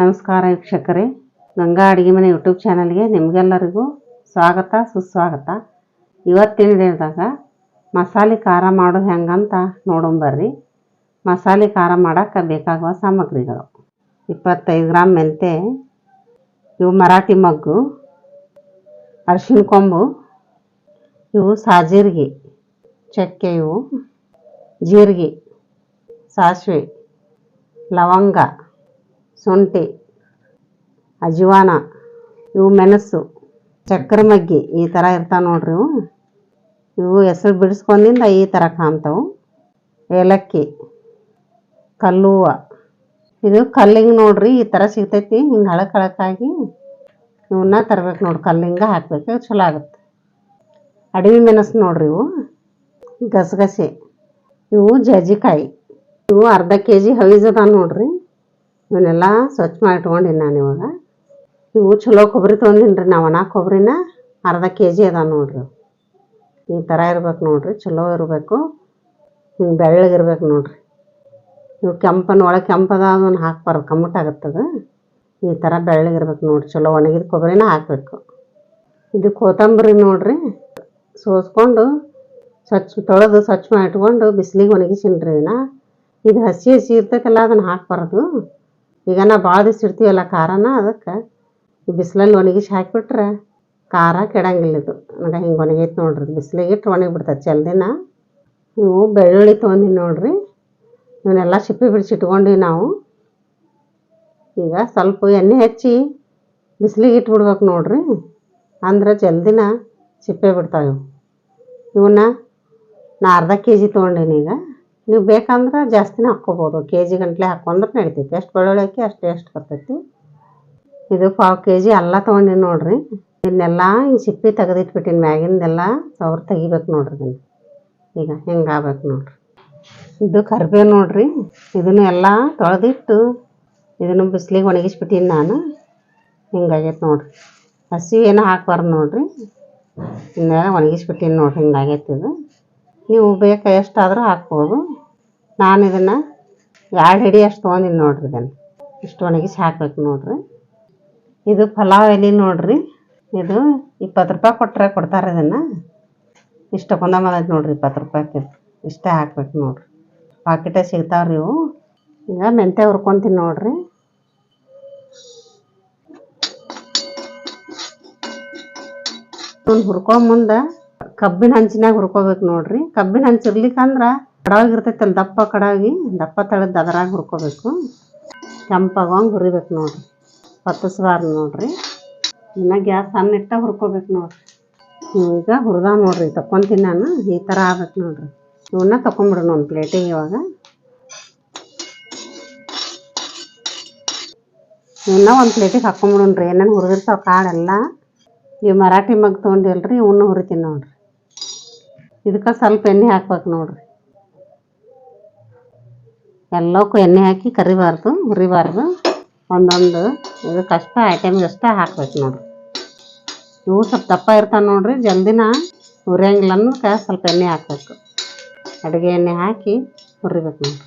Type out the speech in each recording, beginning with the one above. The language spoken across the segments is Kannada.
ನಮಸ್ಕಾರ ವೀಕ್ಷಕರೇ. ಗಂಗಾ ಅಡುಗೆ ಮನೆ ಯೂಟ್ಯೂಬ್ ಚಾನಲ್ಗೆ ನಿಮಗೆಲ್ಲರಿಗೂ ಸ್ವಾಗತ, ಸುಸ್ವಾಗತ. ಇವತ್ತಿನ ದಿನದಾಗ ಮಸಾಲೆ ಖಾರ ಮಾಡೋದು ಹೆಂಗಂತ ನೋಡೋಣ ಮಸಾಲೆ ಖಾರ ಮಾಡೋಕ್ಕೆ ಬೇಕಾಗುವ ಸಾಮಗ್ರಿಗಳು. ಇಪ್ಪತ್ತೈದು ಗ್ರಾಮ್ ಮೆಂತೆ ಇವು ಮರಾಠಿ ಮಗ್ಗು, ಅರಿಶಿನ ಕೊಂಬು, ಇವು ಸಾಜೀರಿಗೆ, ಚಕ್ಕೆ ಇವು, ಜೀರಿಗೆ, ಸಾಸಿವೆ, ಲವಂಗ. ಶುಂಠಿ ಅಜ್ವಾನ, ಇವು ಮೆಣಸು ಚಕ್ರ ಮಗ್ಗಿ ಈ ಥರ ಇರ್ತಾವೆ ನೋಡ್ರಿ ಇವು. ಇವು ಹೆಸರು ಬಿಡಿಸ್ಕೊಂಡಿಂದ ಈ ಥರ ಕಾಣ್ತಾವು. ಏಲಕ್ಕಿ, ಕಲ್ಲುವ. ಇದು ಕಲ್ಲಿಂಗ್ ನೋಡ್ರಿ ಈ ಥರ ಸಿಗ್ತೈತಿ, ಹಿಂಗೆ ಹಳಕ್ ಹಳಕಾಗಿ. ಇವನ್ನ ತರ್ಬೇಕು ನೋಡ್ರಿ ಕಲ್ಲಿಂಗ ಹಾಕ್ಬೇಕು ಚಲೋ ಆಗುತ್ತೆ ಅಡವಿ ಮೆಣಸು ನೋಡ್ರಿ ಇವು. ಗಸಗಸೆ. ಇವು ಜಜ್ಜಿಕಾಯಿ. ಇವು ಅರ್ಧ ಕೆ ಜಿ ಹವಿಜದ ನೋಡ್ರಿ. ಇವನ್ನೆಲ್ಲ ಸ್ವಚ್ಛ ಮಾಡಿ ಇಟ್ಕೊಂಡಿನಿ ನಾನು ಇವಾಗ. ಇವು ಚಲೋ ಕೊಬ್ಬರಿ ತೊಗೊಂಡಿನಿ ರೀ ನಾವು ಒಣ ಕೊಬ್ಬರಿನ. ಅರ್ಧ ಕೆ ಜಿ ಅದ ನೋಡ್ರಿ. ಈ ಥರ ಇರ್ಬೇಕು ನೋಡ್ರಿ, ಚಲೋ ಇರಬೇಕು. ಹಿಂಗೆ ಬೆಳ್ಳಗಿರ್ಬೇಕು ನೋಡ್ರಿ. ಇವು ಕೆಂಪನ ಒಳಗೆ ಕೆಂಪದ ಅದನ್ನು ಹಾಕ್ಬಾರ್ದು ಕಮ್ಮಟಾಗತ್ತದ ಈ ಥರ ಬೆಳ್ಳಗಿರ್ಬೇಕು ನೋಡ್ರಿ, ಚಲೋ ಒಣಗಿದ ಕೊಬ್ಬರಿನ ಹಾಕಬೇಕು. ಇದು ಕೊತ್ತಂಬರಿ ನೋಡ್ರಿ. ಸೋಸ್ಕೊಂಡು ಸ್ವಚ್ಛ, ತೊಳೆದು ಸ್ವಚ್ಛ ಮಾಡಿ ಇಟ್ಕೊಂಡು ಬಿಸಿಲಿಗೆ ಒಣಗಿಸಿನ್ರಿ ಇದನ್ನ. ಇದು ಹಸಿ ಹಸಿ ಇರ್ತೈತಲ್ಲ, ಅದನ್ನು ಹಾಕ್ಬಾರ್ದು ಈಗ ನಾ ಭಾಳ ದಿವ್ಸ ಇಡ್ತೀವಲ್ಲ ಖಾರನ, ಅದಕ್ಕೆ ಈ ಬಿಸಿಲಲ್ಲಿ ಒಣಗಿಸಿ ಹಾಕಿಬಿಟ್ರೆ ಖಾರ ಕೆಡಂಗಿಲ್ಲ ಇದು. ನನಗೆ ಹಿಂಗೆ ಒಣಗೈತೆ ನೋಡ್ರಿ ಬಿಸಿಲಿಗೆ ಇಟ್ಟು ಒಣಗಿಬಿಡ್ತದೆ ಚಲ್ದಿನ ನೀವು ಬೆಳ್ಳುಳ್ಳಿ ತೊಗೊಂಡಿನಿ ನೋಡ್ರಿ. ಇವನ್ನೆಲ್ಲ ಸಿಪ್ಪಿ ಬಿಡಿಸಿ ಇಟ್ಕೊಂಡ್ವಿ ನಾವು. ಈಗ ಸ್ವಲ್ಪ ಎಣ್ಣೆ ಹಚ್ಚಿ ಬಿಸಿಲಿಗೆ ಇಟ್ಬಿಡ್ಬೇಕು ನೋಡ್ರಿ. ಅಂದ್ರೆ ಜಲ್ದಿನ ಸಿಪ್ಪೆ ಬಿಡ್ತಾವೆ ಇವು. ಇವನ್ನ ನಾ ಅರ್ಧ ಕೆ ಜಿ ತೊಗೊಂಡೀನಿ ಈಗ. ನೀವು ಬೇಕಂದ್ರೆ ಜಾಸ್ತಿನೇ ಹಾಕ್ಕೋಬೋದು. ಕೆ ಜಿ ಗಂಟ್ಲೆ ಹಾಕ್ಕೊಂಡ್ರೆ ನಡಿತೈತಿ. ಎಷ್ಟು ಬೆಳ್ಳುಳ್ಳಿ ಹಾಕಿ ಅಷ್ಟು ಎಷ್ಟು ಬರ್ತೈತಿ. ಇದು ಪಾವು ಕೆ ಜಿ ಎಲ್ಲ ತೊಗೊಂಡಿನಿ ನೋಡ್ರಿ. ಇದನ್ನೆಲ್ಲ ಹಿಂಗೆ ಸಿಪ್ಪೆ ತೆಗೆದಿಟ್ಬಿಟ್ಟಿನಿ ಮ್ಯಾಗಿಂದೆಲ್ಲ ಸವ್ರು ತೆಗಿಬೇಕು ನೋಡ್ರಿ ಇದನ್ನು. ಈಗ ಹಿಂಗೆ ಆಗ್ಬೇಕು ನೋಡ್ರಿ. ಇದು ಕರಿಬೇವು ನೋಡ್ರಿ. ಇದನ್ನು ಎಲ್ಲ ತೊಳೆದಿಟ್ಟು ಇದನ್ನು ಬಿಸಿಲಿಗೆ ಒಣಗಿಸ್ಬಿಟ್ಟೀನಿ ನಾನು. ಹಿಂಗಾಗೈತೆ ನೋಡ್ರಿ. ಹಸಿವು ಏನೂ ಹಾಕ್ಬಾರ್ದು ನೋಡ್ರಿ. ಇನ್ನೆಲ್ಲ ಒಣಗಿಸ್ಬಿಟ್ಟೀನಿ ನೋಡ್ರಿ ಹಿಂಗಾಗೈತೆ ಇದು. ನೀವು ಬೇಕಾ ಎಷ್ಟಾದರೂ ಹಾಕ್ಬೋದು. ನಾನು ಇದನ್ನು ಎರಡು ಹಿಡಿ ಅಷ್ಟು ತೊಗೊಂಡಿನಿ ನೋಡ್ರಿ ಇದನ್ನು. ಇಷ್ಟು ಒಣಗಿಸಿ ಹಾಕ್ಬೇಕು ನೋಡ್ರಿ. ಇದು ಪಲಾವ್ ಎಲೆ ನೋಡ್ರಿ. ಇದು ಇಪ್ಪತ್ತು ರೂಪಾಯಿ ಕೊಟ್ಟರೆ ಕೊಡ್ತಾರೆ ಇದನ್ನು. ಇಷ್ಟು ಕೊಂದಮದೈತೆ ನೋಡ್ರಿ ಇಪ್ಪತ್ತು ರೂಪಾಯಿ ಇಷ್ಟೇ ಹಾಕ್ಬೇಕು ನೋಡ್ರಿ. ಪಾಕಿಟೇ ಸಿಗ್ತಾವ್ರಿ ಇವು. ಈಗ ಮೆಂತ್ಯ ಹುರ್ಕೊಂತೀನಿ ನೋಡ್ರಿ. ಹುರ್ಕೊ ಮುಂದೆ ಕಬ್ಬಿನ ಹಂಚಿನಾಗ ಹುರ್ಕೋಬೇಕು ನೋಡ್ರಿ. ಕಬ್ಬಿನ ಹಂಚ್ ಇರ್ಲಿಕ್ಕಂದ್ರೆ ಕಡಾಗಿ ಇರ್ತೈತಲ್ಲ ದಪ್ಪ ಕಡಾಗಿ, ದಪ್ಪ ತಳದ್ದು ಅದರಾಗ ಹುರ್ಕೋಬೇಕು. ಕೆಂಪಾಗೋಂಗೆ ಹುರಿಬೇಕು ನೋಡ್ರಿ. ಪತ್ತಿಸ್ಬಾರ್ದು ನೋಡ್ರಿ. ಇನ್ನು ಗ್ಯಾಸ್ ಸಣ್ಣ ಇಟ್ಟ ಹುರ್ಕೋಬೇಕು ನೋಡ್ರಿ. ಈಗ ಹುರಿದ ನೋಡ್ರಿ ತಕೊಂತೀನಿ ನಾನು. ಈ ಥರ ಆಗ್ಬೇಕು ನೋಡ್ರಿ. ಇವನ್ನ ತಕೊಂಬಿಡೋಣ ಒಂದು ಪ್ಲೇಟಿಗೆ ಇವಾಗ. ಇವನ್ನ ಒಂದು ಪ್ಲೇಟಿಗೆ ಹಾಕೊಂಬಿಡೋಣ್ರಿ ಏನೇನು ಹುರಿದಿರ್ತಾವೆ ಕಾಳೆಲ್ಲ ನೀವು ಮರಾಠಿ ಮಗ್ ತೊಗೊಂಡಿಲ್ರಿ ಇವನ್ನ ಹುರಿತೀನಿ ನೋಡ್ರಿ. ಇದಕ್ಕೆ ಸ್ವಲ್ಪ ಎಣ್ಣೆ ಹಾಕ್ಬೇಕು ನೋಡ್ರಿ. ಎಲ್ಲಕ್ಕೂ ಎಣ್ಣೆ ಹಾಕಿ ಕರಿಬಾರ್ದು, ಹುರಿಬಾರ್ದು. ಒಂದೊಂದು ಇದಕ್ಕೆ ಅಷ್ಟೇ ಐಟಮ್ಗೆ ಅಷ್ಟೇ ಹಾಕ್ಬೇಕು ನೋಡ್ರಿ ಇವು ಸ್ವಲ್ಪ ದಪ್ಪ ಇರ್ತಾವೆ ನೋಡ್ರಿ, ಜಲ್ದಿನ ಹುರಿಯಂಗಿಲ್ಲ ಅನ್ನೋದಕ್ಕೆ ಸ್ವಲ್ಪ ಎಣ್ಣೆ ಹಾಕಬೇಕು. ಅಡುಗೆ ಎಣ್ಣೆ ಹಾಕಿ ಹುರಿಬೇಕು ನೋಡ್ರಿ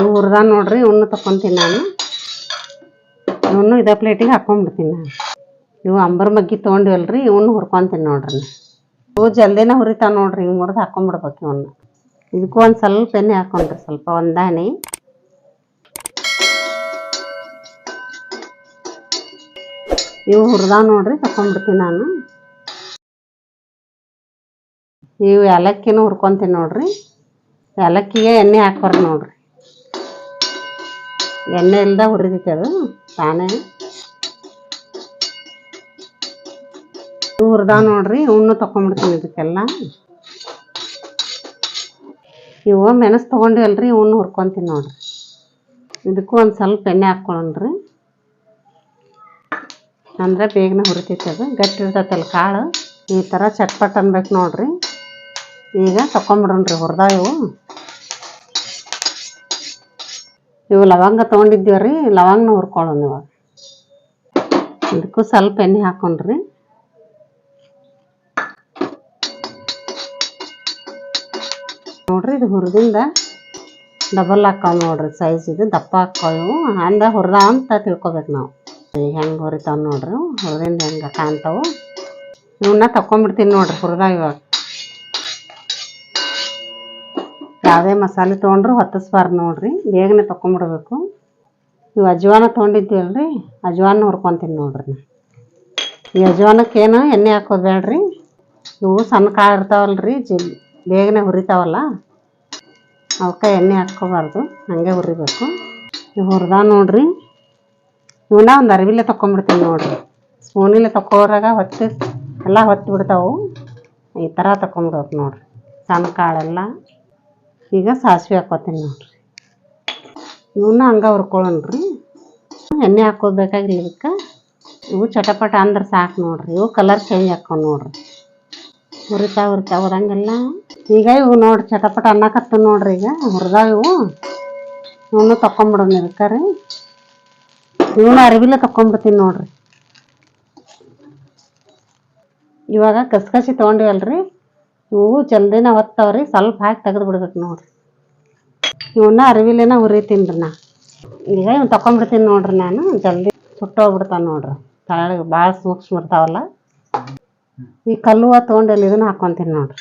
ಇವು ಹುರಿದ ನೋಡ್ರಿ ಇವನ್ನ ತಕೊಂತೀನಿ ನಾನು. ಇವನ್ನು ಇದೇ ಪ್ಲೇಟಿಗೆ ಹಾಕ್ಕೊಂಡ್ಬಿಡ್ತೀನಿ ನಾನು. ಇವು ಅಂಬರ್ ಮಗ್ಗಿ ತೊಗೊಂಡಿವಲ್ರಿ, ಇವನ್ನ ಹುರ್ಕೊಂತೀನಿ ನೋಡ್ರಿ. ಇವು ಜಲ್ದಿನ ಹುರಿತಾವ ನೋಡ್ರಿ, ಹಿಂಗೆ ಮುರಿದು ಹಾಕೊಂಡ್ಬಿಡ್ಬೇಕು ಇವನ್ನ ಇದಕ್ಕೂ ಒಂದು ಸ್ವಲ್ಪ ಎಣ್ಣೆ ಹಾಕೊಂಡ್ರಿ, ಸ್ವಲ್ಪ ಒಂದಾಣಿ ಇವು ಹುರಿದಾವ ನೋಡ್ರಿ, ತಕೊಂಡ್ಬಿಡ್ತೀನಿ ನಾನು. ಇವು ಏಲಕ್ಕಿನೂ ಹುರ್ಕೊಂತೀನಿ ನೋಡ್ರಿ. ಏಲಕ್ಕಿಗೆ ಎಣ್ಣೆ ಹಾಕೋರಿ ನೋಡ್ರಿ. ಎಣ್ಣೆ ಇಲ್ದ ಹುರಿದೈತೆ ಅದು, ತಾನೇ. ಹುರಿದಾವ ನೋಡ್ರಿ ಇವನ್ನು ತಕೊಂಡ್ಬಿಡ್ತೀನಿ ಇದಕ್ಕೆಲ್ಲ. ಇವು ಮೆಣಸು ತೊಗೊಂಡಿವಲ್ರಿ ಇವನ್ನ ಹುರ್ಕೊಂತೀನಿ ನೋಡ್ರಿ. ಇದಕ್ಕೂ ಒಂದು ಸ್ವಲ್ಪ ಎಣ್ಣೆ ಹಾಕ್ಕೊಳ್ಳೋಣ್ರಿ ಅಂದರೆ ಬೇಗನೆ ಹುರಿತೈತೆ ಅದು. ಗಟ್ಟಿ ಇರ್ತೈತಲ್ಲ ಕಾಳು. ಈ ಥರ ಚಟ್ಪಟ್ ಅನ್ಬೇಕು ನೋಡ್ರಿ. ಈಗ ತಕೊಂಬಿಡೋಣ್ರಿ ಹುರಿದಾವ ಇವು. ಇವು ಲವಂಗ ತೊಗೊಂಡಿದ್ದೀವಿ ರೀ ಲವಂಗನ ಹುರ್ಕೊಳ್ಳೋಣ ಇವಾಗ. ಇದಕ್ಕೂ ಸ್ವಲ್ಪ ಎಣ್ಣೆ ಹಾಕೊಂಡ್ರಿ. ನೋಡ್ರಿ ಇದು ಹುರಿದಿಂದ ಡಬಲ್ ಹಾಕಾವ್ ನೋಡ್ರಿ ಸೈಜ್ ಇದು, ದಪ್ಪ ಹಾಕಾವು ಅಂದ ಹುರಿದ ಅಂತ ತಿಳ್ಕೊಬೇಕು ನಾವು. ಹೆಂಗೆ ಹುರಿತಾವ್ ನೋಡ್ರಿ ಹುರಿದಿಂದ ಹೆಂಗೆ ಕಾಣ್ತಾವು. ಇವನ್ನ ತಕೊಂಡ್ಬಿಡ್ತೀನಿ ನೋಡ್ರಿ ಹುರಿದ ಇವಾಗ. ಯಾವುದೇ ಮಸಾಲೆ ತೊಗೊಂಡ್ರು ಹೊತ್ತಿಸ್ಬಾರ್ದು ನೋಡ್ರಿ. ಬೇಗನೆ ತಕೊಂಡ್ಬಿಡ್ಬೇಕು ಇವು ಅಜ್ವಾನ ತೊಗೊಂಡಿದ್ದೀವಲ್ರಿ, ಅಜ್ವಾನ ಹುರ್ಕೊತೀನಿ ನೋಡ್ರಿ ನಾ. ಈ ಅಜ್ವಾನಕ್ಕೇನು ಎಣ್ಣೆ ಹಾಕೋದು ಬೇಡ್ರಿ ಇವು ಸಣ್ಣ ಕಾಳು ಇರ್ತಾವಲ್ರಿ ಜಲ್ ಬೇಗನೆ ಹುರಿತಾವಲ್ಲ. ಅವಕ್ಕೆ ಎಣ್ಣೆ ಹಾಕ್ಕೋಬಾರ್ದು, ಹಾಗೆ ಹುರಿಬೇಕು. ಇವು ಹುರಿದ ನೋಡ್ರಿ. ಇವನ್ನ ಒಂದು ಅರಿವಿಲೆ ತಕೊಂಡ್ಬಿಡ್ತೀನಿ ನೋಡ್ರಿ. ಸ್ಪೂನಿಲೆ ತಕ್ಕೋರಾಗ ಹೊತ್ತು, ಎಲ್ಲ ಹೊತ್ತು ಬಿಡ್ತಾವು ಈ ಥರ ತಕೊಂಡ್ಬಿಡ್ಬೇಕು ನೋಡ್ರಿ. ಸಣ್ಣ ಕಾಳೆಲ್ಲ. ಈಗ ಸಾಸಿವೆ ಹಾಕೋತೀನಿ ನೋಡ್ರಿ. ಇವನ್ನ ಹಂಗೆ ಹುರ್ಕೊಳ್ಳೋಣ್ರಿ. ಎಣ್ಣೆ ಹಾಕೋದು ಬೇಕಾಗಿಲ್ಲ ಇದಕ್ಕೆ. ಇವು ಚಟಪಟ ಅಂದ್ರೆ ಸಾಕು ನೋಡ್ರಿ. ಇವು ಕಲರ್ ಚೇಂಜ್ ಹಾಕೋ ನೋಡ್ರಿ. ಹುರಿತಾ ಹುರಿತಾ ಹೋದಂಗೆಲ್ಲ. ಈಗ ಇವು ನೋಡ್ರಿ ಚಟಪಟ ಅನ್ನಕತ್ತ ನೋಡ್ರಿ ಈಗ, ಹುರಿದಾವ ಇವು. ಇವನು ತಕೊಂಬಿಡೋಣ ಇದಕ್ಕೆ ರೀ. ಇವನು ಅರಿವಿಲ್ಲ ತಕೊಂಡ್ಬಿಡ್ತೀನಿ ನೋಡ್ರಿ. ಇವಾಗ ಕಸ್ಕಸಿ ತೊಗೊಂಡಿವಲ್ರಿ. ಇವು ಜಲ್ದಿನ ಒತ್ತವ್ರಿ ಸ್ವಲ್ಪ ಹಾಕಿ ತೆಗೆದು ಬಿಡ್ಬೇಕು ನೋಡ್ರಿ. ಇವನ್ನ ಅರಿವಿಲೇನ ಹುರಿತೀನಿ ರೀ ನಾ. ಈಗ ಇವ್ನು ತಕೊಂಡ್ಬಿಡ್ತೀನಿ ನೋಡ್ರಿ ನಾನು, ಜಲ್ದಿ ಸುಟ್ಟೋಗ್ಬಿಡ್ತಾನೆ ನೋಡ್ರಿ. ತಳಗೆ ಭಾಳ ಸೂಕ್ಷ್ಮ ಇರ್ತಾವಲ್ಲ. ಈ ಕಲ್ಲುವ ತೊಗೊಂಡಲ್ಲಿ ಇದನ್ನು ಹಾಕ್ಕೊಂತೀನಿ ನೋಡ್ರಿ.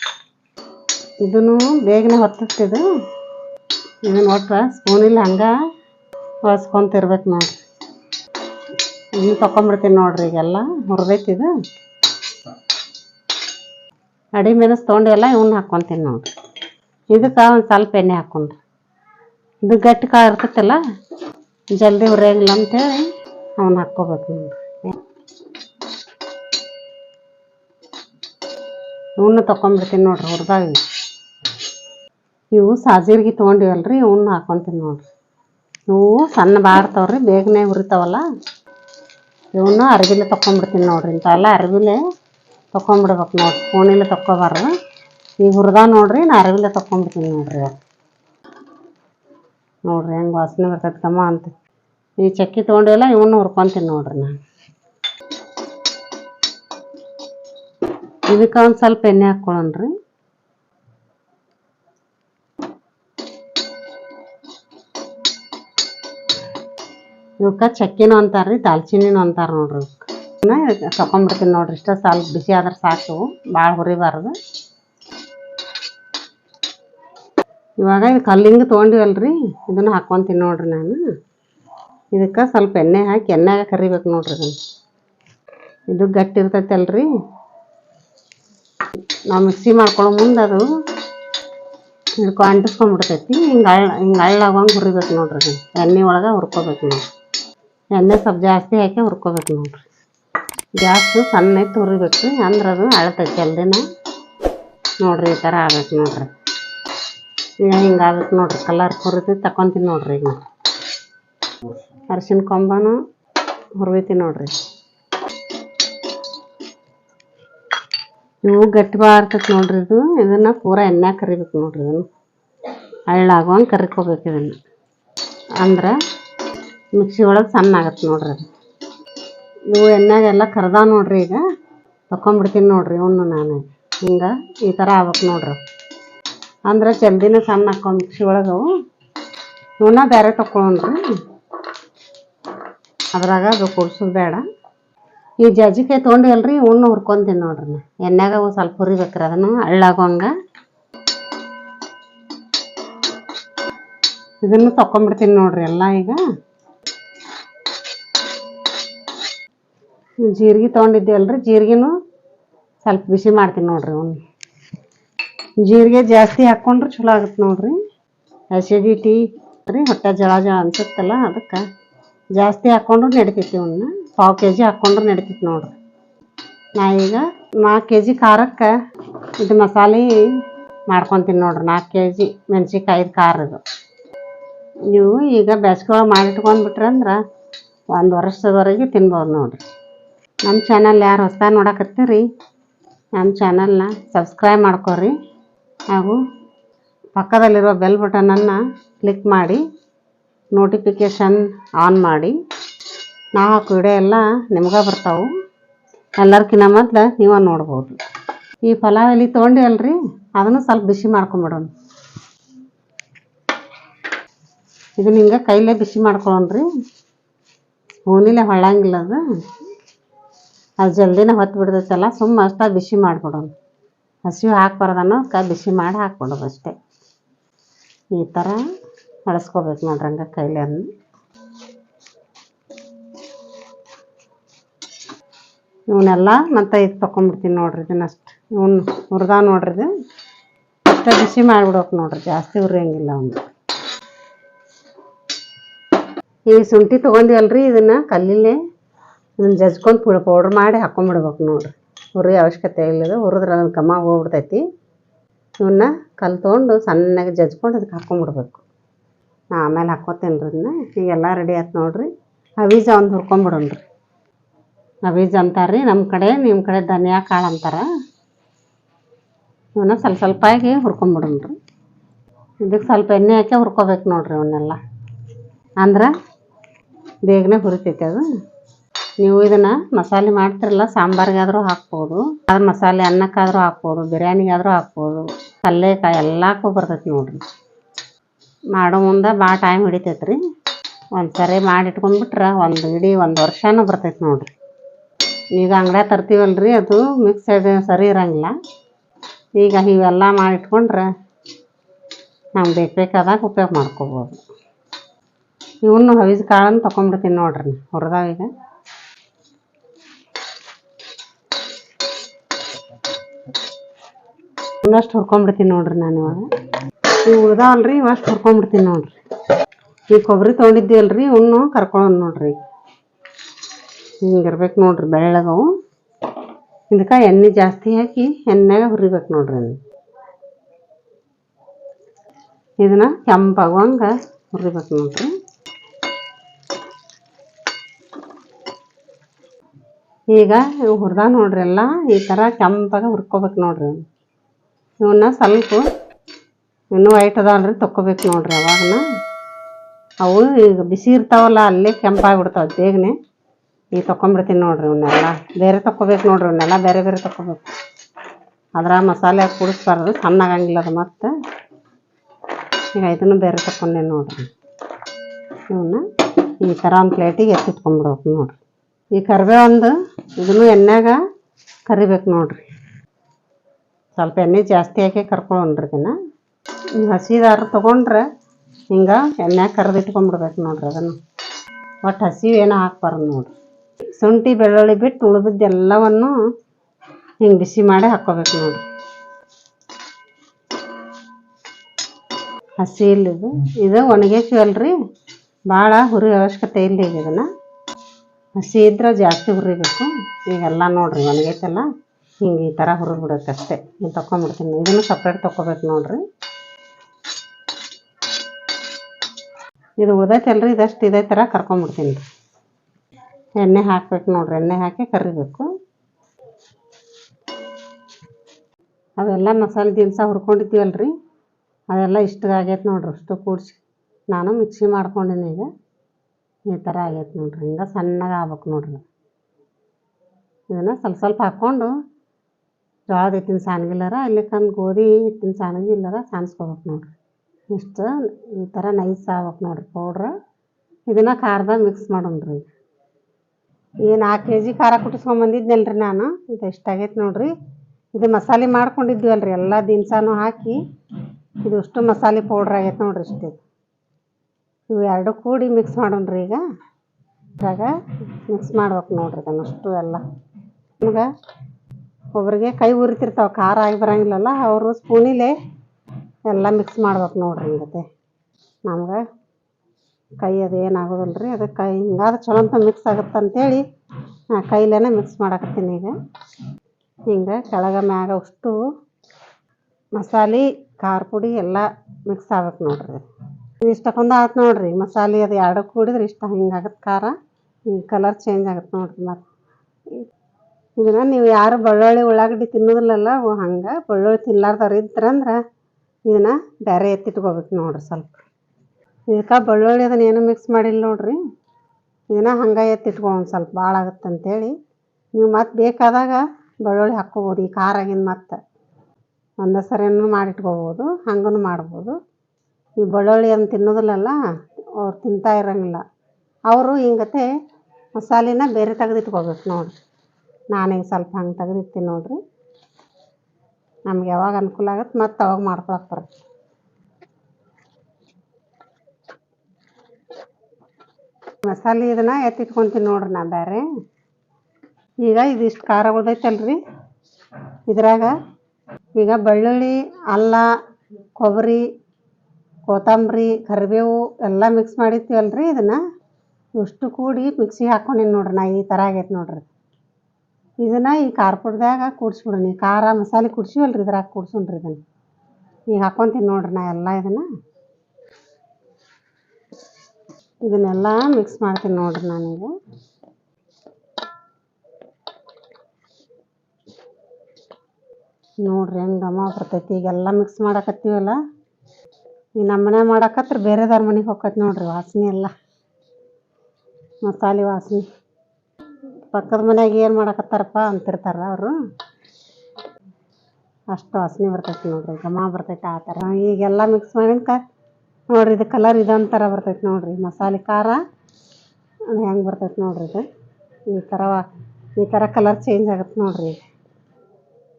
ಇದನ್ನು ಬೇಗನೆ ಹೊತ್ತಿಸ್ತಿದ್ದು ಇದನ್ನು ಒಟ್ಟು ಸ್ಪೂನಿಲ್ಲ ಹಂಗೆ ಹೊಳ್ಸ್ಕೊಂತಿರ್ಬೇಕು ನೋಡ್ರಿ. ಇದನ್ನು ತಕೊಂಡ್ಬಿಡ್ತೀನಿ ನೋಡ್ರಿ ಈಗೆಲ್ಲ ಹುರಿದೈತಿದು ಅಡಿ ಮೆಣಸು ತೊಗೊಂಡೆಲ್ಲ ಇವನ್ನ ಹಾಕ್ಕೊಂತೀನಿ ನೋಡ್ರಿ. ಇದಕ್ಕೆ ಒಂದು ಸ್ವಲ್ಪ ಎಣ್ಣೆ ಹಾಕ್ಕೊಂಡ್ರಿ ಇದು ಗಟ್ಟಿ ಕಾಳು ಇರ್ತೈತಲ್ಲ, ಜಲ್ದಿ ಹುರಿಯಂಗಿಲ್ಲ ಅಂತೇಳಿ ಅವನ್ನ ಹಾಕ್ಕೋಬೇಕು ನೋಡ್ರಿ. ಇವನ್ನ ತಕೊಂಡ್ಬಿಡ್ತೀನಿ ನೋಡ್ರಿ, ಹುರಿದಾಗ ಇವು ಸಾಜೀರ್ಗಿ ತೊಗೊಂಡಿವಲ್ರಿ ಇವನ್ನ ಹಾಕ್ಕೊಂತೀನಿ ನೋಡ್ರಿ. ಇವು ಸಣ್ಣ ಬಾಡ್ತಾವ್ರಿ ಬೇಗನೆ ಹುರಿತಾವಲ್ಲ ಇವನ್ನ ಅರ್ಬಿಲೆ ತಕೊಂಡ್ಬಿಡ್ತೀನಿ ನೋಡ್ರಿ, ಇಂಥವೆಲ್ಲ ಅರ್ಬಿಲೆ ತಕೊಂಡ್ಬಿಡ್ಬೇಕು ನೋಡ್ರಿ ಸ್ಪೂನಿಲೆ ತೊಕೊಬಾರ್ದು ಈಗ ಹುರಿದ ನೋಡ್ರಿ, ನಾ ಅರ್ಬಿಲೆ ತಕೊಂಡ್ಬಿಡ್ತೀನಿ ನೋಡ್ರಿ. ನೋಡ್ರಿ ಹೆಂಗೆ ವಾಸನೆ ಬರ್ತೈತೆ ಕಮ್ಮ ಅಂತ. ಈ ಚಕ್ಕಿ ತೊಗೊಂಡಿವಲ್ಲ ಇವನ್ನ ಹುರ್ಕೊಂತೀನಿ ನೋಡ್ರಿ ನಾನು ಇದಕ್ಕೆ ಒಂದು ಸ್ವಲ್ಪ ಎಣ್ಣೆ ಹಾಕ್ಕೊಳ್ಳೋಣ್ರಿ ಇವಕ್ಕೆ ಚಕ್ಕಿನೂ ಅಂತಾರ್ರಿ ದಾಲ್ಚಿನಿನೂ ಅಂತಾರ ನೋಡ್ರಿ ಇವಕ್ಕೆ. ತಕೊಂಡ್ಬಿಡ್ತೀನಿ ನೋಡ್ರಿ, ಇಷ್ಟ ಸ್ವಲ್ಪ ಬಿಸಿ ಆದ್ರೆ ಸಾಕು ಭಾಳ ಹುರಿಬಾರ್ದು ಇವಾಗ ಇದು ಕಲ್ಲಿಂಗ ತೊಗೊಂಡಿವಲ್ರಿ, ಇದನ್ನು ಹಾಕ್ಕೊಂತೀನಿ ನೋಡ್ರಿ ನಾನು. ಇದಕ್ಕೆ ಸ್ವಲ್ಪ ಎಣ್ಣೆ ಹಾಕಿ ಎಣ್ಣೆಗ ಕರಿಬೇಕು ನೋಡ್ರಿ ಇದನ್ನು. ಇದು ಗಟ್ಟಿ ಇರ್ತೈತಲ್ರಿ. ನಾವು ಮಿಕ್ಸಿ ಮಾಡ್ಕೊಳ್ಳೋ ಮುಂದೆ ಅದು ಹಿಡ್ಕೊ ಅಂಟಿಸ್ಕೊಂಡ್ಬಿಡ್ತೈತಿ, ಹಿಂಗೆ ಹಳ್ಳ ಹಿಂಗೆ ಹಳ್ಳಾಗಂಗೆ ಹುರಿಬೇಕು ನೋಡ್ರಿ ಎಣ್ಣೆ ಒಳಗೆ ಹುರ್ಕೋಬೇಕು ನೋಡ್ರಿ. ಎಣ್ಣೆ ಸ್ವಲ್ಪ ಜಾಸ್ತಿ ಹಾಕಿ ಹುರ್ಕೋಬೇಕು ನೋಡ್ರಿ. ಗ್ಯಾಸು ಸಣ್ಣ ಇಟ್ಟು ಹುರಿಬೇಕು, ಅಂದ್ರೆ ಅದು ಅಳತೈತಿ ಜಲ್ದಿನ ನೋಡ್ರಿ ಈ ಥರ ಆಗ್ಬೇಕು ನೋಡ್ರಿ. ಹಿಂಗೆ ಆಗ್ಬೇಕು ನೋಡ್ರಿ. ಕಲರ್ ಹುರಿದು ತಕೊಂತೀನಿ ನೋಡ್ರಿ ಈಗ. ಅರಿಶಿನ ಕೊಂಬನು ಹುರಿತೀನಿ ನೋಡ್ರಿ. ಇವು ಗಟ್ಟಿ ಭಾಳ ಇರ್ತೈತಿ ನೋಡ್ರಿ ಇದು. ಇದನ್ನ ಪೂರ ಎಣ್ಣೆ ಕರಿಬೇಕು ನೋಡ್ರಿ ಇದನ್ನು. ಹಳ್ಳಾಗುವಂಗೆ ಕರಿಕೋಬೇಕು ಇದನ್ನು. ಅಂದ್ರೆ ಮಿಕ್ಸಿ ಒಳಗೆ ಸಣ್ಣ ಆಗತ್ತೆ ನೋಡ್ರಿ ಅದು. ಇವು ಎಣ್ಣೆಗೆಲ್ಲ ಕರ್ದಾವ ನೋಡ್ರಿ ಈಗ. ತಕೊಂಡ್ಬಿಡ್ತೀನಿ ನೋಡ್ರಿ ಇವನು ನಾನು. ಹಿಂಗೆ ಈ ಥರ ಆಗ್ಬೇಕು ನೋಡ್ರಿ. ಅಂದ್ರೆ ಜಲ್ದಿನ ಸಣ್ಣ ಹಾಕೋ ಮಿಕ್ಸಿ ಒಳಗೆ ಅವು. ಇವನ್ನ ಬೇರೆ ತಕೊಂಡ್ರಿ. ಅದ್ರಾಗ ಅದು ಕುಡ್ಸೋದು ಬೇಡ. ಈ ಜಜ್ಜಿಕಾಯಿ ತೊಗೊಂಡಿಲ್ರಿ ಇವನ್ನ ಹುರ್ಕೊಂತೀನಿ ನೋಡ್ರಿ ನಾ. ಎಣ್ಣೆಗ ಅವು ಸ್ವಲ್ಪ ಹುರಿಬೇಕ್ರಿ ಅದನ್ನು, ಹಳ್ಳಾಗೋಂಗ. ಇದನ್ನು ತಕೊಂಡ್ಬಿಡ್ತೀನಿ ನೋಡ್ರಿ ಎಲ್ಲ ಈಗ. ಜೀರಿಗೆ ತೊಗೊಂಡಿದ್ದೀವಲ್ರಿ ಜೀರಿಗೆನೂ ಸ್ವಲ್ಪ ಬಿಸಿ ಮಾಡ್ತೀನಿ ನೋಡ್ರಿ ಅವನು. ಜೀರಿಗೆ ಜಾಸ್ತಿ ಹಾಕ್ಕೊಂಡ್ರೆ ಚಲೋ ಆಗುತ್ತೆ ನೋಡ್ರಿ. ಅಸಿಡಿಟಿ ರೀ, ಹೊಟ್ಟೆ ಜಳ ಜಳ ಅನ್ಸುತ್ತಲ್ಲ ಅದಕ್ಕೆ ಜಾಸ್ತಿ ಹಾಕ್ಕೊಂಡ್ರು ನಡಿತೈತಿ ಇವನ್ನ ಪಾವು ಕೆ ಜಿ ಹಾಕ್ಕೊಂಡ್ರು ನಡಿತೈತಿ ನೋಡ್ರಿ. ನಾ ಈಗ ನಾಲ್ಕು ಕೆ ಜಿ ಖಾರಕ್ಕೆ ಇದು ಮಸಾಲೆ ಮಾಡ್ಕೊತೀನಿ ನೋಡ್ರಿ. ನಾಲ್ಕು ಕೆ ಜಿ ಮೆಣ್ಸಿಕಾಯಿ ಖಾರ ಇದು. ನೀವು ಈಗ ಬೇಸಿಗೆ ಒಳಗೆ ಮಾಡಿಟ್ಕೊಂಡ್ಬಿಟ್ರೆ ಅಂದ್ರೆ ಒಂದು ವರ್ಷದವರೆಗೆ ತಿನ್ಬೋದು ನೋಡ್ರಿ. ನಮ್ಮ ಚಾನಲ್ ಯಾರು ಹೊಸ ನೋಡಕತ್ತೀರಿ? ನಮ್ಮ ಚಾನಲ್ನ ಸಬ್ಸ್ಕ್ರೈಬ್ ಮಾಡ್ಕೊರಿ. ಹಾಗೂ ಪಕ್ಕದಲ್ಲಿರುವ ಬೆಲ್ ಬಟನನ್ನು ಕ್ಲಿಕ್ ಮಾಡಿ ನೋಟಿಫಿಕೇಷನ್ ಆನ್ ಮಾಡಿ. ನಾವು ಹಾಕೋ ವಿಡಿಯೋ ಎಲ್ಲ ನಿಮ್ಗೆ ಬರ್ತಾವೆ. ಎಲ್ಲರ್ಕಿನ್ನ ಮೊದ್ಲು ನೀವು ನೋಡ್ಬೋದು. ಈ ಪಲಾವ್ ಎಲೆ ತೊಗೊಂಡಿವಲ್ರಿ? ಅದನ್ನು ಸ್ವಲ್ಪ ಬಿಸಿ ಮಾಡ್ಕೊಂಬಿಡೋಣ. ಇದನ್ನ ಹಿಂಗೆ ಕೈಲೇ ಬಿಸಿ ಮಾಡ್ಕೊಳ್ಳೋಣ್ರಿ ಹೂನಿಲೆ ಹೊಳ್ಳಂಗಿಲ್ಲ ಅದು. ಅದು ಜಲ್ದಿನ ಹೊತ್ತು ಬಿಡ್ತೈತಲ್ಲ, ಸುಮ್ಮ ಅಷ್ಟ ಬಿಸಿ ಮಾಡ್ಬಿಡೋಣ ಹಸಿವು ಹಾಕ್ಬಾರ್ದನ್ನೋ ಕ ಬಿಸಿ ಮಾಡಿ ಹಾಕ್ಬಿಡೋದು ಅಷ್ಟೇ. ಈ ಥರ ಹೊಳಸ್ಕೋಬೇಕು ನೋಡ್ರಿ ಹಂಗೆ ಕೈಲಿ ಅನ್ನ ಇವನ್ನೆಲ್ಲ ಮತ್ತೆ ಇದು ತೊಗೊಂಬಿಡ್ತೀನಿ ನೋಡ್ರಿ ಇದನ್ನಷ್ಟು ಇವನ್ ಹುರ್ದ ನೋಡ್ರಿ ಇದು. ಅಷ್ಟೇ ಬಿಸಿ ಮಾಡಿಬಿಡ್ಬೇಕು ನೋಡ್ರಿ, ಜಾಸ್ತಿ ಉರಿಯಂಗಿಲ್ಲ ಅವನು. ಈ ಶುಂಠಿ ತೊಗೊಂಡಿವಲ್ರಿ ಇದನ್ನ ಕಲ್ಲಿಲೆ. ಇದನ್ನ ಜಜ್ಕೊಂಡು ಪುಡಿ ಪೌಡ್ರ್ ಮಾಡಿ ಹಾಕೊಂಡ್ಬಿಡ್ಬೇಕು ನೋಡ್ರಿ. ಹುರಿ ಅವಶ್ಯಕತೆ ಇಲ್ಲದ ಹುರಿದ್ರೆ ಅದನ್ನ ಕಮ್ಮ ಹೋಗ್ಬಿಡ್ತೈತಿ. ಇವನ್ನ ಕಲ್ ತೊಗೊಂಡು ಸಣ್ಣಗೆ ಜಜ್ಕೊಂಡು ಅದಕ್ಕೆ ಹಾಕ್ಕೊಂಬಿಡ್ಬೇಕು ನಾ ಆಮೇಲೆ ಹಾಕ್ಕೋತೇನೆ ರೀ ಇದನ್ನ. ಈಗೆಲ್ಲ ರೆಡಿ ಆಯ್ತು ನೋಡಿರಿ. ಅವೀಜ ಒಂದು ಹುರ್ಕೊಂಬಿಡೋಣ್ರಿ. ಅವೀಜ ಅಂತಾರೆ ರೀ ನಮ್ಮ ಕಡೆ ನಿಮ್ಮ ಕಡೆ ಧನಿಯಾ ಕಾಳು ಅಂತಾರೆ. ಇವನ್ನ ಸ್ವಲ್ಪ ಸ್ವಲ್ಪ ಆಗಿ ಹುರ್ಕೊಂಬಿಡೋಣ್ರಿ. ಇದಕ್ಕೆ ಸ್ವಲ್ಪ ಎಣ್ಣೆ ಹಾಕಿ ಹುರ್ಕೋಬೇಕು ನೋಡಿರಿ ಇವನ್ನೆಲ್ಲ. ಅಂದ್ರೆ ಬೇಗನೆ ಹುರಿತೈತೆ ಅದು. ನೀವು ಇದನ್ನ ಮಸಾಲೆ ಮಾಡ್ತಿರಲ್ಲ, ಸಾಂಬಾರ್ಗಾದ್ರೂ ಹಾಕ್ಬೋದು. ಅದ್ರ ಮಸಾಲೆ ಅನ್ನಕ್ಕಾದ್ರೂ ಹಾಕ್ಬೋದು, ಬಿರಿಯಾನಿಗಾದ್ರೂ ಹಾಕ್ಬೋದು. ಪಲ್ಲೆಕಾಯಿ ಎಲ್ಲಕ್ಕೂ ಬರ್ತೈತಿ ನೋಡ್ರಿ. ಮಾಡೋ ಮುಂದೆ ಭಾಳ ಟೈಮ್ ಹಿಡಿತೈತೆ ರೀ ಒಂದು ಸರಿ ಮಾಡಿ ಇಟ್ಕೊಂಡ್ಬಿಟ್ರೆ ಒಂದು ಇಡೀ ಒಂದು ವರ್ಷನೂ ಬರ್ತೈತೆ ನೋಡ್ರಿ. ಈಗ ಅಂಗಡ್ಯಾಗ ರೀ ಅದು ಮಿಕ್ಸ್ ಸರಿ ಇರಂಗಿಲ್ಲ. ಈಗ ಇವೆಲ್ಲ ಮಾಡಿಟ್ಕೊಂಡ್ರೆ ನಮ್ಗೆ ಬೇಕು ಬೇಕಾದಾಗ ಉಪಯೋಗ ಮಾಡ್ಕೋಬೋದು. ಇವನ್ನು ಹವಿಜ ಕಾಳನ್ನು ತೊಗೊಂಡ್ಬಿಡ್ತೀನಿ ನೋಡ್ರಿ ಹುರಿದಾಗ ಈಗ. ಇನ್ನಷ್ಟು ಹುರ್ಕೊಂಡ್ಬಿಡ್ತೀನಿ ನೋಡ್ರಿ ನಾನು ಇವಾಗ. ಇವು ಉಳ್ದಾವಲ್ರಿ ಇವಷ್ಟು ಹುರ್ಕೊಂಡ್ಬಿಡ್ತೀನಿ ನೋಡ್ರಿ. ಈ ಕೊಬ್ಬರಿ ತೊಗೊಂಡಿದ್ದೆ ಅಲ್ರಿ ಹುಣ್ಣು ಕರ್ಕೊಳ್ಳೋಣ ನೋಡ್ರಿ ಹಿಂಗಿರ್ಬೇಕು ನೋಡ್ರಿ, ಬೆಳ್ಳಗವು. ಇದಕ್ಕೆ ಎಣ್ಣೆ ಜಾಸ್ತಿ ಹಾಕಿ ಎಣ್ಣೆಗೆ ಹುರಿಬೇಕು ನೋಡ್ರಿ. ಇದನ್ನ ಕೆಂಪಾಗುವಂಗೆ ಹುರಿಬೇಕು ನೋಡ್ರಿ. ಈಗ ಹುರ್ದ ನೋಡ್ರಿ ಎಲ್ಲ, ಈ ಥರ ಕೆಂಪಾಗ ಹುರ್ಕೋಬೇಕು ನೋಡ್ರಿ. ಇವನ್ನ ಸ್ವಲ್ಪ ಇನ್ನೂ ವೈಟ್ ಅದಾವಲ್ರಿ ತಕ್ಕೋಬೇಕು ನೋಡ್ರಿ ಅವಾಗನ. ಅವು ಈಗ ಬಿಸಿ ಇರ್ತಾವಲ್ಲ, ಅಲ್ಲೇ ಕೆಂಪಾಗ್ಬಿಡ್ತಾವ ಬೇಗನೆ. ಈಗ ತಕೊಂಡ್ಬಿಡ್ತೀನಿ ನೋಡ್ರಿ ಇವನ್ನೆಲ್ಲ. ಬೇರೆ ತಕ್ಕೋಬೇಕು ನೋಡ್ರಿ ಇವನ್ನೆಲ್ಲ, ಬೇರೆ ಬೇರೆ ತಕ್ಕೋಬೇಕು. ಅದ್ರ ಮಸಾಲೆ ಕುಡಿಸ್ಬಾರ್ದು ಸಣ್ಣ ಆಗಂಗಿಲ್ಲ ಅದು ಮತ್ತೆ. ಈಗ ಇದನ್ನು ಬೇರೆ ತಕೊಂಡೆ ನೋಡ್ರಿ. ಇವನ್ನ ಈ ಥರ ಒಂದು ಪ್ಲೇಟಿಗೆ ಎತ್ತಿಟ್ಕೊಂಡ್ಬಿಡ್ಬೇಕು ನೋಡ್ರಿ. ಈ ಕರಿಬೇವೊಂದು ಇದನ್ನು ಎಣ್ಣೆಗ ಕರಿಬೇಕು ನೋಡ್ರಿ. ಸ್ವಲ್ಪ ಎಣ್ಣೆ ಜಾಸ್ತಿ ಹಾಕಿ ಕರ್ಕೊಂಡ್ರಿ ಅದನ್ನು. ಈ ಹಸಿದಾರು ತೊಗೊಂಡ್ರೆ ಹಿಂಗೆ ಎಣ್ಣೆ ಕರೆದಿಟ್ಕೊಂಡ್ಬಿಡ್ಬೇಕು ನೋಡ್ರಿ ಅದನ್ನು. ಒಟ್ಟು ಹಸಿವು ಏನೋ ಹಾಕ್ಬಾರ್ದು ನೋಡ್ರಿ. ಶುಂಠಿ, ಬೆಳ್ಳುಳ್ಳಿ ಬಿಟ್ಟು ಉಳಿದಿದ್ದು ಎಲ್ಲವನ್ನು ಹಿಂಗೆ ಬಿಸಿ ಮಾಡಿ ಹಾಕ್ಕೋಬೇಕು ನೋಡ್ರಿ. ಹಸಿ ಇಲ್ಲಿದು ಇದು. ಒಣಗೇಸಿವಲ್ರಿ ಭಾಳ ಹುರಿ ಅವಶ್ಯಕತೆ ಇಲ್ಲ ಈಗ ಇದನ್ನು. ಹಸಿ ಇದ್ರೆ ಜಾಸ್ತಿ ಹುರಿಬೇಕು. ಈಗೆಲ್ಲ ನೋಡ್ರಿ ಒಣಗೈತಲ್ಲ ಹಿಂಗೆ ಈ ಥರ ಹುರಿದ್ಬಿಡಕ್ಕೆ ಅಷ್ಟೇ. ನೀವು ತೊಗೊಂಬಿಡ್ತೀನಿ ಇದನ್ನು ಸಪ್ರೇಟ್ ತೊಗೋಬೇಕು ನೋಡ್ರಿ. ಇದು ಉದೈತಲ್ರಿ ಇದಷ್ಟು ಇದೇ ಥರ ಕರ್ಕೊಂಬಿಡ್ತೀನಿ. ರೀ ಎಣ್ಣೆ ಹಾಕ್ಬೇಕು ನೋಡ್ರಿ. ಎಣ್ಣೆ ಹಾಕಿ ಕರಿಬೇಕು. ಅವೆಲ್ಲ ಮಸಾಲೆ ದಿನಸ ಹುರ್ಕೊಂಡಿದ್ದೀವಲ್ರಿ? ಅದೆಲ್ಲ ಇಷ್ಟಾಗೈತೆ ನೋಡ್ರಿ. ಅಷ್ಟು ಕೂಡಿಸಿ ನಾನು ಮಿಕ್ಸಿ ಮಾಡ್ಕೊಂಡಿನಿ ಈಗ. ಈ ಥರ ಆಗೈತೆ ನೋಡ್ರಿ. ಹಿಂಗೆ ಸಣ್ಣಗೆ ಆಗ್ಬೇಕು ನೋಡ್ರಿ. ಇದನ್ನು ಸ್ವಲ್ಪ ಸ್ವಲ್ಪ ಹಾಕ್ಕೊಂಡು ಜೋಳದ ಹಿಟ್ಟಿನ ಸಾನ್ಗಿಲ್ಲರ ಇಲ್ಲಿಕಂದು ಗೋಧಿ ಹಿಟ್ಟಿನ ಸಾನ್ಗಿ ಇಲ್ಲರ ಸಾನ್ಸ್ಕೊಬೇಕು ನೋಡ್ರಿ. ಇಷ್ಟು ಈ ಥರ ನೈಸ್ ಆಗ್ಬೇಕು ನೋಡ್ರಿ ಪೌಡ್ರ್ ಇದನ್ನ ಖಾರದಾಗ ಮಿಕ್ಸ್ ಮಾಡೋಣ್ರಿ. ಏನು ನಾಲ್ಕು ಕೆ ಜಿ ಖಾರ ಕುಟ್ಟಿಸ್ಕೊಂಬಂದಿದ್ನಲ್ರಿ ನಾನು, ಇದು ಎಷ್ಟಾಗೈತೆ ನೋಡ್ರಿ. ಇದು ಮಸಾಲೆ ಮಾಡ್ಕೊಂಡಿದ್ವಲ್ರಿ, ಎಲ್ಲ ದಿನಸಾನು ಹಾಕಿ. ಇದು ಅಷ್ಟು ಮಸಾಲೆ ಪೌಡ್ರ್ ಆಗೈತೆ ನೋಡ್ರಿ ಇಷ್ಟು ಇವು ಎರಡು ಕೂಡಿ ಮಿಕ್ಸ್ ಮಾಡೋಣ್ರಿ ಈಗ. ಇದ್ರಾಗ ಮಿಕ್ಸ್ ಮಾಡ್ಬೇಕು ನೋಡ್ರಿ ಅದನ್ನಷ್ಟು ಎಲ್ಲ. ನಮ್ಗೆ ಒಬ್ರಿಗೆ ಕೈ ಉರಿತಿರ್ತಾವೆ, ಖಾರ ಆಗಿ ಬರಂಗಿಲ್ಲಲ್ಲ, ಅವರು ಸ್ಪೂನಿಲೆ ಎಲ್ಲ ಮಿಕ್ಸ್ ಮಾಡ್ಬೇಕು ನೋಡ್ರಿ ಹಿಂಗತೆ. ನಮ್ಗೆ ಕೈ ಅದು ಏನಾಗೋದಿಲ್ಲ ರೀ ಅದಕ್ಕೆ ಕೈ ಹಿಂಗಾದ್ರೆ ಚಲೋ ಅಂತ ಮಿಕ್ಸ್ ಆಗುತ್ತೆ ಅಂತೇಳಿ ಕೈಲೇನೆ ಮಿಕ್ಸ್ ಮಾಡಕತ್ತೀನಿ ಈಗ. ಹಿಂಗೆ ಕೆಳಗೆ ಮ್ಯಾಗ ಅಷ್ಟು ಮಸಾಲೆ, ಖಾರ ಪುಡಿ ಎಲ್ಲ ಮಿಕ್ಸ್ ಆಗ್ಬೇಕು ನೋಡ್ರಿ. ಇಷ್ಟಕ್ಕೊಂದು ಆಯ್ತು ನೋಡ್ರಿ, ಮಸಾಲೆ ಅದು ಎರಡು ಕೂಡಿದ್ರೆ ಇಷ್ಟ ಹಿಂಗಾಗತ್ತೆ ಖಾರ, ಹಿಂಗೆ ಕಲರ್ ಚೇಂಜ್ ಆಗುತ್ತೆ ನೋಡ್ರಿ ಮತ್ತೆ. ಇದನ್ನ ನೀವು ಯಾರು ಬೆಳ್ಳುಳ್ಳಿ ಉಳ್ಳಾಗಡ್ಡಿ ತಿನ್ನೋದಿಲ್ಲಲ್ಲ ಹಂಗೆ ಬೆಳ್ಳುಳ್ಳಿ ತಿನ್ಲಾರ್ದವ್ರು ಇದ್ರಂದ್ರೆ ಇದನ್ನ ಬೇರೆ ಎತ್ತಿಟ್ಕೋಬೇಕು ನೋಡ್ರಿ ಸ್ವಲ್ಪ. ಇದಕ್ಕೆ ಬೆಳ್ಳುಳ್ಳಿ ಅದನ್ನ ಏನು ಮಿಕ್ಸ್ ಮಾಡಿಲ್ಲ ನೋಡ್ರಿ. ಇದನ್ನ ಹಂಗೆ ಎತ್ತಿಟ್ಕೊ ಒಂದು ಸ್ವಲ್ಪ ಭಾಳ ಆಗುತ್ತೆ ಅಂತೇಳಿ. ನೀವು ಮತ್ತೆ ಬೇಕಾದಾಗ ಬೆಳ್ಳುಳ್ಳಿ ಹಾಕ್ಕೋಬೋದು, ಈ ಖಾರಾಗಿನ ಮತ್ತೆ. ಒಂದೇ ಸರಿನೂ ಮಾಡಿಟ್ಕೋಬೋದು ಹಂಗೂ ಮಾಡ್ಬೋದು. ಈ ಬೆಳ್ಳುಳ್ಳಿ ಅದನ್ನು ತಿನ್ನೋದಿಲ್ಲಲ್ಲ, ಅವ್ರು ತಿಂತಾ ಇರೋಂಗಿಲ್ಲ. ಅವರು ಹಿಂಗತೆ ಮಸಾಲೆನ ಬೇರೆ ತೆಗೆದಿಟ್ಕೋಬೇಕು ನೋಡಿರಿ. ನಾನು ಈಗ ಸ್ವಲ್ಪ ಹಂಗೆ ತೆಗೆದಿರ್ತೀನಿ ನೋಡಿರಿ. ನಮ್ಗೆ ಯಾವಾಗ ಅನುಕೂಲ ಆಗುತ್ತೆ ಮತ್ತೆ ಅವಾಗ ಮಾಡ್ಕೊಳಕ್ಕೆ ಬರುತ್ತೆ ಮಸಾಲೆ ಇದನ್ನ ಎತ್ತಿಟ್ಕೊತೀನಿ ನೋಡ್ರಿ ನಾ ಬೇರೆ ಈಗ ಇದಿಷ್ಟು ಖಾರ ಉಳ್ದೈತಲ್ರಿ. ಇದ್ರಾಗ ಈಗ ಬೆಳ್ಳುಳ್ಳಿ, ಅಲ್ಲ, ಕೊಬ್ಬರಿ, ಕೊತ್ತಂಬರಿ, ಕರಿಬೇವು ಎಲ್ಲ ಮಿಕ್ಸ್ ಮಾಡಿರ್ತೀವಲ್ರಿ ಇದನ್ನು. ಇಷ್ಟು ಕೂಡಿ ಮಿಕ್ಸಿಗೆ ಹಾಕ್ಕೊಂಡಿನಿ ನೋಡ್ರಿ ನಾ ಈ ಥರ ಆಗೈತೆ ನೋಡ್ರಿ. ಇದನ್ನು ಈ ಖಾರ ಪುಡ್ದಾಗ ಕೂಡ್ಸ್ಬಿಡೋಣ ಈ ಖಾರ ಮಸಾಲೆ ಕುಡ್ಸಿವಲ್ರಿ ಇದ್ರಾಗ ಕೂಡ್ಸೋಣ್ರಿ ಇದನ್ನು. ಈಗ ಹಾಕ್ಕೊತೀನಿ ನೋಡ್ರಿ ನಾ ಎಲ್ಲ ಇದನ್ನು. ಇದನ್ನೆಲ್ಲ ಮಿಕ್ಸ್ ಮಾಡ್ತೀನಿ ನೋಡ್ರಿ ನಾನೀಗ. ನೋಡ್ರಿ ಹೆಂಗೆ ಘಮ ಬರ್ತೈತಿ. ಈಗೆಲ್ಲ ಮಿಕ್ಸ್ ಮಾಡಕತ್ತೀವಲ್ಲ. ಈಗ ನಮ್ಮ ಮನೆ ಮಾಡಕತ್ರ ಬೇರೆದವ್ರ ಮನೆಗೆ ಹೋಗತ್ ನೋಡ್ರಿ ವಾಸನೆ ಎಲ್ಲ. ಮಸಾಲೆ ವಾಸನೆ. ಪಕ್ಕದ ಮನ್ಯಾಗ ಏನು ಮಾಡಕತ್ತಾರಪ್ಪ ಅಂತಿರ್ತಾರ ಅವರು. ಅಷ್ಟು ವಾಸನೆ ಬರ್ತೈತಿ ನೋಡ್ರಿ, ಘಮ ಬರ್ತೈತಿ ಆ ಥರ. ಈಗೆಲ್ಲ ಮಿಕ್ಸ್ ಮಾಡಿದ್ಕ ನೋಡ್ರಿ ಇದು ಕಲರ್ ಇದೊಂಥರ ಬರ್ತೈತಿ ನೋಡ್ರಿ, ಮಸಾಲೆ ಖಾರ ಹೆಂಗೆ ಬರ್ತೈತಿ ನೋಡ್ರಿ ಇದು. ಈ ಥರ ಈ ಥರ ಕಲರ್ ಚೇಂಜ್ ಆಗುತ್ತೆ ನೋಡ್ರಿ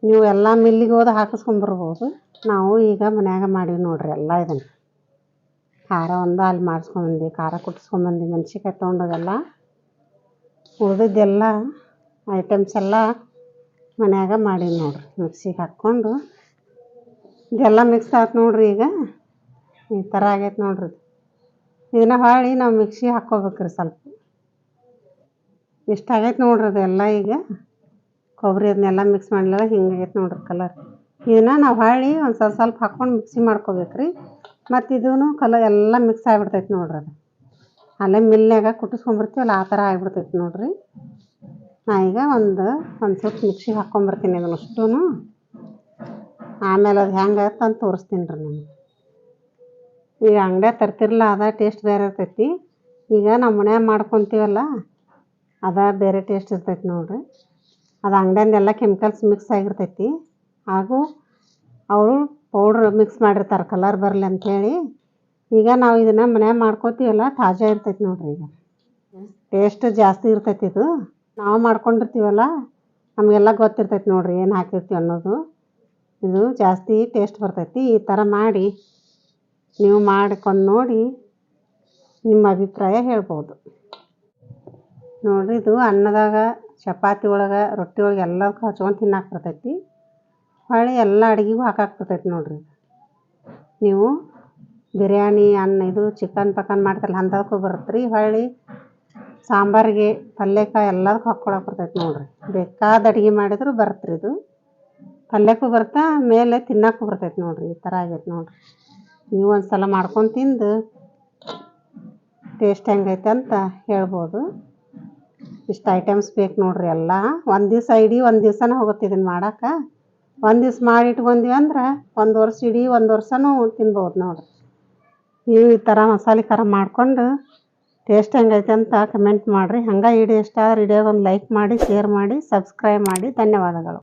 ನೀವು ಎಲ್ಲ ಮಿಲ್ಲಿಗೆ ಹೋದ ಹಾಕಿಸ್ಕೊಂಡ್ಬರ್ಬೋದು ನಾವು ಈಗ ಮನ್ಯಾಗ ಮಾಡೀವಿ ನೋಡ್ರಿ ಎಲ್ಲ ಇದನ್ನು. ಖಾರ ಒಂದು ಅಲ್ಲಿ ಮಾಡಿಸ್ಕೊಂಡ್ಬಂದು ಖಾರ ಕುಟ್ಟಿಸ್ಕೊಂಡ್ಬಂದು ಮೆಣ್ಸಿನ್ಕಾಯಿ ತೊಗೊಂಡೋಗೆಲ್ಲ ಉಳ್ದಿದ್ದೆಲ್ಲ ಐಟಮ್ಸ್ ಎಲ್ಲ ಮನ್ಯಾಗ ಮಾಡೀನಿ ನೋಡ್ರಿ. ಮಿಕ್ಸಿಗೆ ಹಾಕ್ಕೊಂಡು ಇದೆಲ್ಲ ಮಿಕ್ಸ್ ಆಯ್ತು ನೋಡ್ರಿ ಈಗ. ಈ ಥರ ಆಗೈತೆ ನೋಡ್ರಿ ಇದನ್ನ ಹಾಳಿ ನಾವು ಮಿಕ್ಸಿ ಹಾಕ್ಕೋಬೇಕ್ರಿ ಸ್ವಲ್ಪ. ಇಷ್ಟ ಆಗೈತೆ ನೋಡ್ರಿ ಅದೆಲ್ಲ ಈಗ. ಕೊಬ್ಬರಿ ಅದನ್ನೆಲ್ಲ ಮಿಕ್ಸ್ ಮಾಡಲಿಲ್ಲ ಹಿಂಗಾಗೈತೆ ನೋಡ್ರಿ ಕಲರ್ ಇದನ್ನ ನಾವು ಹಾಳಿ ಒಂದು ಸ್ವಲ್ಪ ಸ್ವಲ್ಪ ಹಾಕ್ಕೊಂಡು ಮಿಕ್ಸಿ ಮಾಡ್ಕೋಬೇಕ್ರಿ. ಮತ್ತು ಇದೂ ಕಲರ್ ಎಲ್ಲ ಮಿಕ್ಸ್ ಆಗಿಬಿಡ್ತೈತೆ ನೋಡ್ರಿ ಅದು. ಅಲ್ಲೇ ಮಿಲ್ನ್ಯಾಗ ಕುಟ್ಟಿಸ್ಕೊಂಬರ್ತೀವಲ್ಲ, ಆ ಥರ ಆಗ್ಬಿಡ್ತೈತೆ ನೋಡಿರಿ. ನಾ ಈಗ ಒಂದು ಒಂದು ಸ್ವಲ್ಪ ಮಿಕ್ಸಿಗೆ ಹಾಕ್ಕೊಂಬರ್ತೀನಿ ಅದನ್ನು ಅಷ್ಟೂ ಆಮೇಲೆ ಅದು ಹೆಂಗೆ ಅಂತ ತೋರಿಸ್ತೀನಿ ರೀ ನಿಮ್ಗೆ. ಈಗ ಅಂಗಡ್ಯಾಗ ತರ್ತಿರಲ್ಲ ಅದ ಟೇಸ್ಟ್ ಬೇರೆ ಇರ್ತೈತಿ. ಈಗ ನಮ್ಮ ಮನ್ಯಾಗ ಮಾಡ್ಕೊತೀವಲ್ಲ, ಅದ ಬೇರೆ ಟೇಸ್ಟ್ ಇರ್ತೈತಿ ನೋಡಿರಿ. ಅದು ಅಂಗಡ್ಯಾನ್ದೆಲ್ಲ ಕೆಮಿಕಲ್ಸ್ ಮಿಕ್ಸ್ ಆಗಿರ್ತೈತಿ. ಹಾಗೂ ಅವರು ಪೌಡ್ರ್ ಮಿಕ್ಸ್ ಮಾಡಿರ್ತಾರೆ ಕಲರ್ ಬರಲಿ ಅಂಥೇಳಿ ಈಗ ನಾವು ಇದನ್ನು ಮನ್ಯಾಗ ಮಾಡ್ಕೋತೀವಲ್ಲ, ತಾಜಾ ಇರ್ತೈತಿ ನೋಡ್ರಿ ಈಗ. ಟೇಸ್ಟ್ ಜಾಸ್ತಿ ಇರ್ತೈತಿ ಇದು. ನಾವು ಮಾಡ್ಕೊಂಡಿರ್ತೀವಲ್ಲ, ನಮಗೆಲ್ಲ ಗೊತ್ತಿರ್ತೈತಿ ನೋಡ್ರಿ ಏನು ಹಾಕಿರ್ತೀವಿ ಅನ್ನೋದು. ಇದು ಜಾಸ್ತಿ ಟೇಸ್ಟ್ ಬರ್ತೈತಿ. ಈ ಥರ ಮಾಡಿ ನೀವು ಮಾಡ್ಕೊಂಡು ನೋಡಿ ನಿಮ್ಮ ಅಭಿಪ್ರಾಯ ಹೇಳ್ಬೋದು. ನೋಡ್ರಿ ಇದು ಅನ್ನದಾಗ, ಚಪಾತಿ ಒಳಗೆ, ರೊಟ್ಟಿ ಒಳಗೆ ಎಲ್ಲದಕ್ಕೂ ಹಚ್ಕೊಂಡು ತಿನ್ನಕ್ಕೆ ಬರ್ತೈತಿ. ಹೊಳ್ಳಿ ಎಲ್ಲ ಅಡುಗೆಗೂ ಹಾಕಕ್ಕೆ ಬರ್ತೈತಿ ನೋಡ್ರಿ. ನೀವು ಬಿರಿಯಾನಿ, ಅನ್ನ ಇದು ಚಿಕನ್ ಪಕನ್ ಮಾಡ್ತಾರಲ್ಲ, ಅಂಥದಕ್ಕೂ ಬರುತ್ತೆ ರೀ. ಹೊಳ್ಳಿ ಸಾಂಬಾರಿಗೆ ಪಲ್ಯಕ್ಕೆ ಎಲ್ಲದಕ್ಕೂ ಹಾಕ್ಕೊಳಕ್ಕೆ ಬರ್ತೈತೆ ನೋಡಿರಿ. ಬೇಕಾದ ಅಡುಗೆ ಮಾಡಿದ್ರು ಬರುತ್ತೆ ರೀ ಇದು. ಪಲ್ಯಕ್ಕೂ ಬರುತ್ತೆ, ಮೇಲೆ ತಿನ್ನೋಕ್ಕೂ ಬರ್ತೈತೆ ನೋಡಿರಿ, ಈ ಥರ ಆಗೈತೆ ನೋಡಿರಿ. ನೀವು ಒಂದು ಸಲ ಮಾಡ್ಕೊಂಡು ತಿಂದು ಟೇಸ್ಟ್ ಹೆಂಗೈತೆ ಅಂತ ಹೇಳ್ಬೋದು. ಇಷ್ಟು ಐಟಮ್ಸ್ ಬೇಕು ನೋಡಿರಿ ಎಲ್ಲ. ಒಂದು ದಿವಸ ಇಡೀ ಒಂದು ದಿವ್ಸನೇ ಹೋಗುತ್ತೆ ಇದನ್ನು ಮಾಡೋಕೆ ಒಂದು ದಿವ್ಸ ಮಾಡಿ ಇಟ್ಕೊಂಡ್ವಿ ಅಂದ್ರೆ ಒಂದು ವರ್ಷ ಇಡೀ ಒಂದು ವರ್ಷನೂ ತಿನ್ಬೋದು ನೋಡ್ರಿ. ಈ ಥರ ಮಸಾಲೆ ಖಾರ ಮಾಡಿಕೊಂಡು ಟೇಸ್ಟ್ ಹೆಂಗೈತೆ ಅಂತ ಕಮೆಂಟ್ ಮಾಡಿರಿ. ಹಂಗೆ ವಿಡಿಯೋ ಇಷ್ಟ ಆದ್ರೆ ವಿಡಿಯೋಗೆ ಒಂದು ಲೈಕ್ ಮಾಡಿ ಶೇರ್ ಮಾಡಿ ಸಬ್ಸ್ಕ್ರೈಬ್ ಮಾಡಿ. ಧನ್ಯವಾದಗಳು.